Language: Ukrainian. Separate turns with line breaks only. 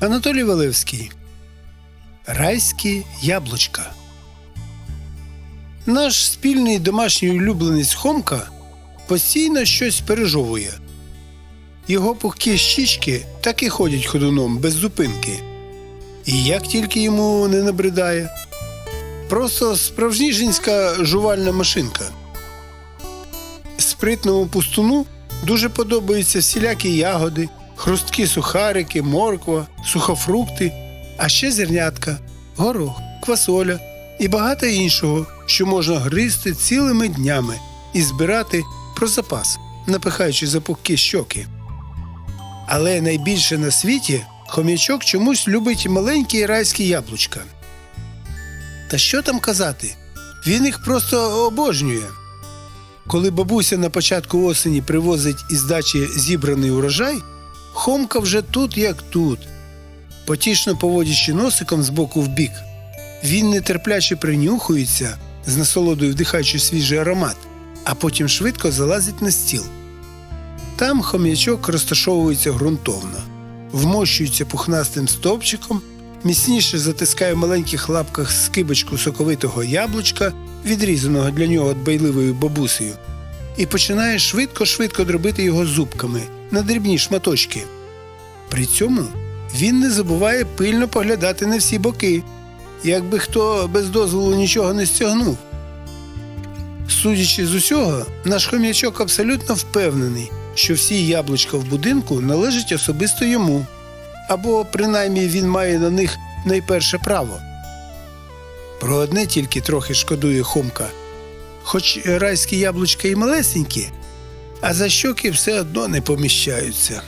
Анатолій Валевський. Райські яблучка. Наш спільний домашній улюбленець Хомка постійно щось пережовує. Його пухкі щічки так і ходять ходуном без зупинки. І як тільки йому не набридає. Просто справжнішенська жувальна машинка. Спритному пустуну дуже подобаються всілякі ягоди, хрусткі сухарики, морква, сухофрукти, а ще зернятка, горох, квасоля і багато іншого, що можна гризти цілими днями і збирати про запас, напихаючи за пухкі щоки. Але найбільше на світі хом'ячок чомусь любить маленькі райські яблучка. Та що там казати? Він їх просто обожнює. Коли бабуся на початку осені привозить із дачі зібраний урожай, Хомка вже тут, як тут. Потішно поводячи носиком з боку в бік, він нетерпляче принюхується, з насолодою вдихаючи свіжий аромат, а потім швидко залазить на стіл. Там хом'ячок розташовується ґрунтовно, вмощується пухнастим стовпчиком, міцніше затискає в маленьких лапках скибочку соковитого яблучка, відрізаного для нього дбайливою бабусею, і починає швидко-швидко дробити його зубками на дрібні шматочки. При цьому він не забуває пильно поглядати на всі боки, якби хто без дозволу нічого не стягнув. Судячи з усього, наш хом'ячок абсолютно впевнений, що всі яблучка в будинку належать особисто йому, або принаймні він має на них найперше право. Про одне тільки трохи шкодує Хомка. Хоч райські яблучка і малесенькі, а за щоки все одно не поміщаються.